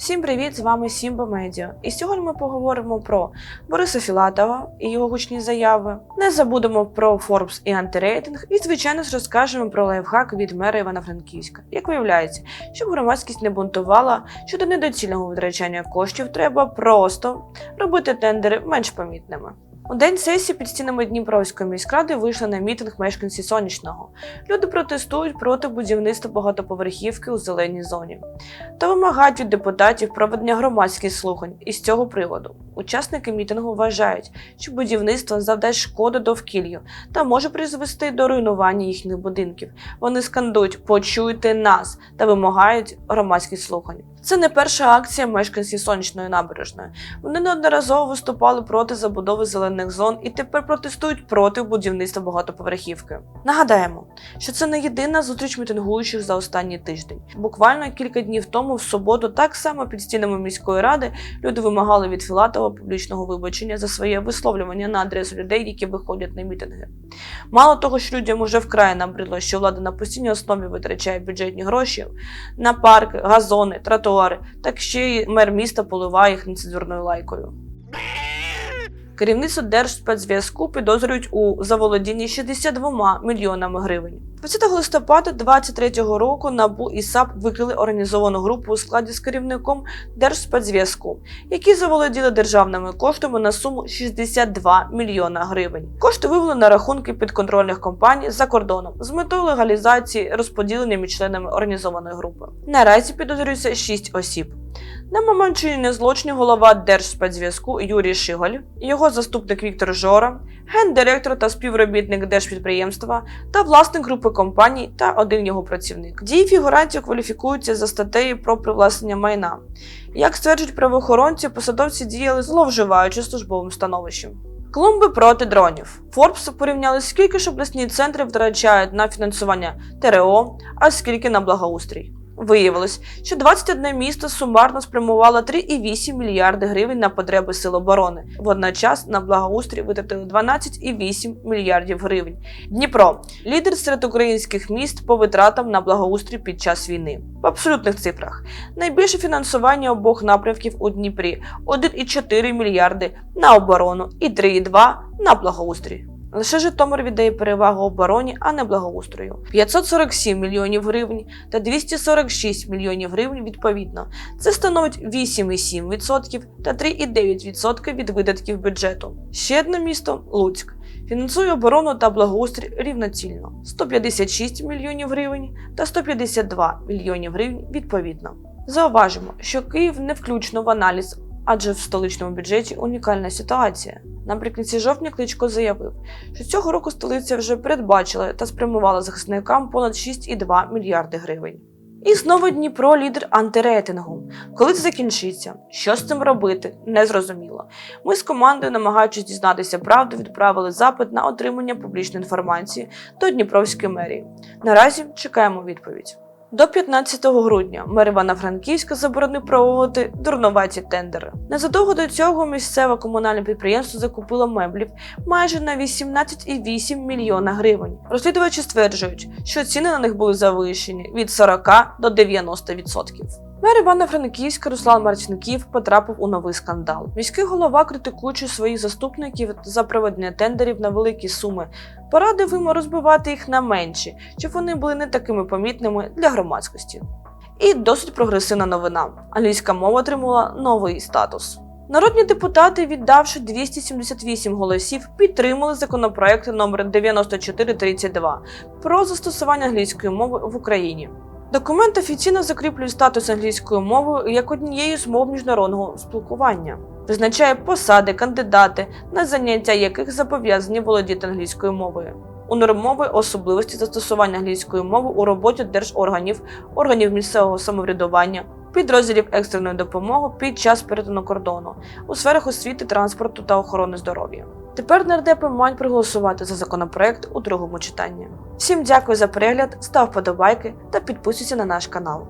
Всім привіт! З вами Сімба Медіа. І сьогодні ми поговоримо про Бориса Філатова і його гучні заяви. Не забудемо про Форбс і антирейтинг, і звичайно розкажемо про лайфхак від мера Івано-Франківська. Як виявляється, щоб громадськість не бунтувала щодо недоцільного витрачання коштів, треба просто робити тендери менш помітними. У день сесії під стінами Дніпровської міськради вийшли на мітинг мешканці сонячного. Люди протестують проти будівництва багатоповерхівки у зеленій зоні та вимагають від депутатів проведення громадських слухань із цього приводу. Учасники мітингу вважають, що будівництво завдасть шкоди довкіллю та може призвести до руйнування їхніх будинків. Вони скандують Почуйте нас та вимагають громадських слухань. Це не перша акція мешканців сонячної набережної. Вони неодноразово виступали проти забудови зелених зон і тепер протестують проти будівництва багатоповерхівки. Нагадаємо, що це не єдина зустріч мітингуючих за останній тиждень. Буквально кілька днів тому, в суботу, так само під стінами міської ради люди вимагали від Філатова публічного вибачення за своє висловлювання на адресу людей, які виходять на мітинги. Мало того, що людям уже вкрай набридло, що влада на постійній основі витрачає бюджетні гроші на парки, газони, тротуари, так ще й мер міста поливає їх нецензурною лайкою. Керівництво Держспецзв'язку підозрюють у заволодінні 62 мільйонами гривень. 20 листопада 2023 року НАБУ і САП викрили організовану групу у складі з керівником Держспецзв'язку, які заволоділи державними коштами на суму 62 мільйона гривень. Кошти вивели на рахунки підконтрольних компаній за кордоном з метою легалізації розподілення між членами організованої групи. Наразі підозрюється 6 осіб. На момент чинення злочинів голова Держспецзв'язку Юрій Шиголь, його заступник Віктор Жора, гендиректор та співробітник держпідприємства та власник групи компаній та один його працівник. Дії фігурантів кваліфікуються за статтею про привласнення майна. Як стверджують правоохоронці, посадовці діяли зловживаючи службовим становищем. Клумби проти дронів. Форбс порівняли, скільки ж обласні центри втрачають на фінансування ТРО, а скільки на благоустрій. Виявилось, що 21 місто сумарно спрямувало 3,8 мільярди гривень на потреби сил оборони. Водночас на благоустрій витратили 12,8 мільярдів гривень. Дніпро лідер серед українських міст по витратам на благоустрій під час війни. В абсолютних цифрах найбільше фінансування обох напрямків у Дніпрі 1,4 мільярди на оборону і 3,2 на благоустрій. Лише Житомир віддає перевагу обороні, а не благоустрою. 547 мільйонів гривень та 246 мільйонів гривень відповідно. Це становить 8,7% та 3,9% від видатків бюджету. Ще одне місто Луцьк. Фінансує оборону та благоустрій рівноцільно 156 мільйонів гривень та 152 мільйонів гривень відповідно. Зауважимо, що Київ не включено в аналіз, адже в столичному бюджеті унікальна ситуація. Наприкінці жовтня Кличко заявив, що цього року столиця вже передбачила та спрямувала захисникам понад 6,2 мільярди гривень. І знову Дніпро лідер антирейтингу. Коли це закінчиться, що з цим робити, незрозуміло. Ми з командою, намагаючись дізнатися правду, відправили запит на отримання публічної інформації до Дніпровської мерії. Наразі чекаємо відповідь. До 15 грудня мер Івано-Франківська заборонив проводити дурноваті тендери. Незадовго до цього місцеве комунальне підприємство закупило меблів майже на 18,8 мільйона гривень. Розслідувачі стверджують, що ціни на них були завищені від 40 до 90%. Мер Івано-Франківська Руслан Марченків потрапив у новий скандал. Міський голова, критикуючи своїх заступників за проведення тендерів на великі суми, порадив їм розбивати їх на менші, щоб вони були не такими помітними для громадськості. І досить прогресивна новина: англійська мова отримала новий статус. Народні депутати, віддавши 278 голосів, підтримали законопроект номер 9432 про застосування англійської мови в Україні. Документ офіційно закріплює статус англійської мови як однією з мов міжнародного спілкування, визначає посади, кандидати, на заняття яких зобов'язані володіти англійською мовою. Унормовує особливості застосування англійської мови у роботі держорганів, органів місцевого самоврядування, підрозділів екстреної допомоги під час перетину кордону у сферах освіти, транспорту та охорони здоров'я. Тепер нардепи мають проголосувати за законопроект у другому читанні. Всім дякую за перегляд, став вподобайки та підписуйся на наш канал.